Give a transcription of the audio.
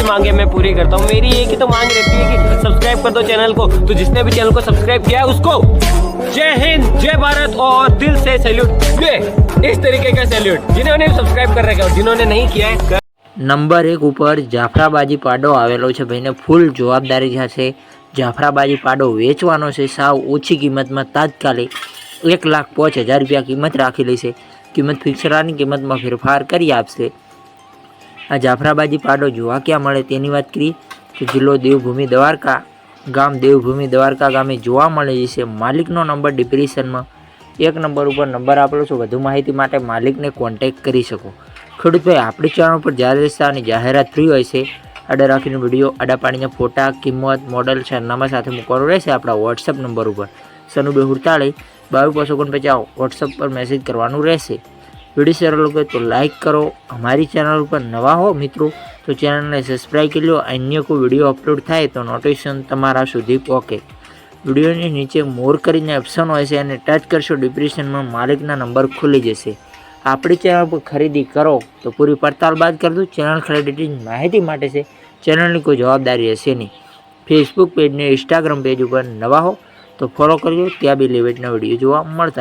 सबकी मांगे मैं पूरी करता हूँ मेरी एक ही तो मांग रहती है कि सब्सक्राइब कर दो चैनल को तो जिसने भी चैनल को सब्सक्राइब किया है उसको जय हिंद जय भारत और दिल से सैल्यूट ये इस तरीके का सैल्यूट जिन्होंने सब्सक्राइब कर रखा है और जिन्होंने नहीं किया है નંબર એક ઉપર જાફરાબાજી પાડો આવેલો છે ભાઈને ફૂલ જવાબદારી સાથે જાફરાબાજી પાડો વેચવાનો છે સાવ ઓછી કિંમતમાં તાત્કાલિક એક લાખ પાંચ હજાર રૂપિયા કિંમત રાખેલી છે કિંમત ફિક્સરાની કિંમતમાં ફેરફાર કરી આપશે આ જાફરાબાજી પાડો જોવા ક્યાં મળે તેની વાત કરી? તો જિલ્લો દેવભૂમિ દ્વારકા ગામ દેવભૂમિ દ્વારકા ગામે જોવા મળે છે માલિકનો નંબર ડિપ્રેશનમાં. એક નંબર ઉપર નંબર આપેલો છે. વધુ માહિતી માટે માલિકને કોન્ટેક કરી શકો. ખેડૂતભાઈ આપણી ચેનલ પર જ્યારે અને જાહેરાત થઈ હોય છે. આડા રાખીને વીડિયો આડા પાણીના ફોટા, કિંમત મોડલ સરનામા સાથે મૂકવાનું રહેશે આપણા વોટ્સઅપ નંબર ઉપર. સનુ બે હુડતાળી બાવીસ પાંચસો ઓગણપચાસ વોટ્સઅપ પર મેસેજ કરવાનું રહેશે. વીડિયો શેર લાગે તો લાઇક કરો. અમારી ચેનલ ઉપર નવા હો મિત્રો, તો ચેનલને સબસ્ક્રાઈબ કરી લો. અન્ય કોઈ વીડિયો અપલોડ થાય તો નોટિફિકેશન તમારા સુધી પહોંચે વિડીયોની નીચે મોર કરીને ઓપ્શન હોય છે અને ટચ કરશો ડિપ્રેશનમાં માલિકના નંબર ખુલી જશે. આપણી ચેનલ પર ખરીદી કરો, તો પૂરી પડતાલ બાદ કરજો ચેનલ ખરીદી માહિતી માટે છે. ચેનલની કોઈ જવાબદારી હશે નહીં. ફેસબુક પેજને ઇન્સ્ટાગ્રામ પેજ ઉપર નવા હો, તો ફોલો કરજો. ત્યાં બી લેવેટના વીડિયો જોવા મળતા રહે.